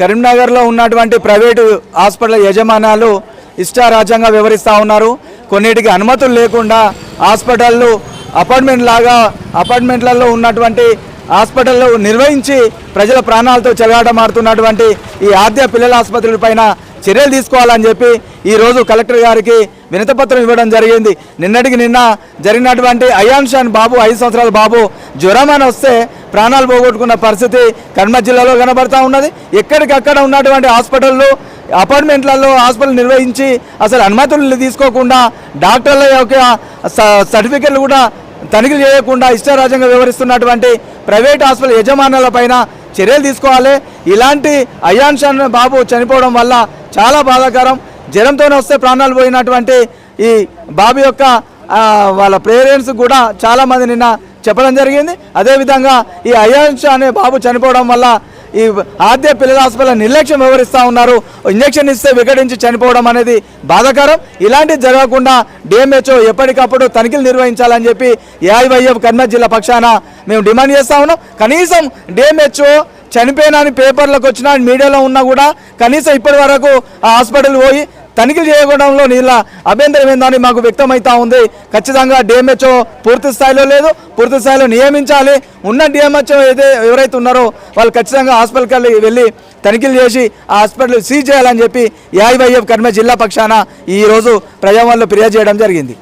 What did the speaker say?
కరీంనగర్లో ఉన్నటువంటి private hospital యజమానాలు ఇష్టారాజ్యంగా వివరిస్తూ ఉన్నారు. కొన్నిటికి అనుమతులు లేకుండా హాస్పిటళ్ళు అపార్ట్మెంట్ లాగా అపార్ట్మెంట్లలో ఉన్నటువంటి హాస్పిటల్లో నిర్వహించి ప్రజల ప్రాణాలతో చెలగాటమాడుతున్నటువంటి ఈ ఆద్య పిల్లల ఆసుపత్రుల పైన చర్యలు తీసుకోవాలని చెప్పి ఈరోజు కలెక్టర్ గారికి వినతపత్రం ఇవ్వడం జరిగింది. నిన్నటికి నిన్న జరిగినటువంటి అయాన్షాన్ బాబు ఐదు సంవత్సరాల బాబు జ్వరం అని వస్తే ప్రాణాలు పోగొట్టుకున్న పరిస్థితి కర్మ జిల్లాలో కనబడతా ఉన్నది. ఎక్కడికక్కడ ఉన్నటువంటి హాస్పిటల్లో అపార్ట్మెంట్లలో హాస్పిటల్ నిర్వహించి అసలు అనుమతులు తీసుకోకుండా డాక్టర్ల యొక్క స- సర్టిఫికెట్లు కూడా తనిఖీలు చేయకుండా ఇష్టరాజ్యంగా వ్యవహరిస్తున్నటువంటి ప్రైవేట్ హాస్పిటల్ యజమానుల పైన చర్యలు తీసుకోవాలి. ఇలాంటి అయాన్ బాబు చనిపోవడం వల్ల చాలా బాధాకరం. జ్వరంతోనే వస్తే ప్రాణాలు పోయినటువంటి ఈ బాబు యొక్క వాళ్ళ పేరెంట్స్ కూడా చాలా మంది నిన్న చెప్పడం జరిగింది. అదేవిధంగా ఈ అయాన్ అనే బాబు చనిపోవడం వల్ల ఈ ఆద్య పిల్లల హాస్పిటల్ నిర్లక్ష్యం వివరిస్తూ ఉన్నారు. ఇంజక్షన్ ఇస్తే వికటించి చనిపోవడం అనేది బాధాకరం. ఇలాంటివి జరగకుండా డిఎంహెచ్ఓ ఎప్పటికప్పుడు తనిఖీలు నిర్వహించాలని చెప్పి ఏఐవైఎఫ్ కర్నూలు జిల్లా పక్షాన మేము డిమాండ్ చేస్తూ ఉన్నాం. కనీసం డిఎంహెచ్ఓ చనిపోయినా అని పేపర్లకు వచ్చినా మీడియాలో ఉన్నా కూడా కనీసం ఇప్పటి వరకు ఆ హాస్పిటల్ పోయి తనిఖీలు చేయడంలో నీళ్ళ అభ్యంతరం ఏందని మాకు వ్యక్తమవుతా ఉంది. ఖచ్చితంగా డిఎంహెచ్ఓ పూర్తి స్థాయిలో లేదు. పూర్తి స్థాయిలో నియమించాలి. ఉన్న డిఎంహెచ్ఓ అయితే ఎవరైతే ఉన్నారో వాళ్ళు ఖచ్చితంగా హాస్పిటల్కి వెళ్ళి తనిఖీలు చేసి ఆ హాస్పిటల్ సీజ్ చేయాలని చెప్పి ఏఐవైఎఫ్ కర్మ జిల్లా పక్షాన ఈరోజు ప్రజావాళ్ళు ఫిర్యాదు చేయడం జరిగింది.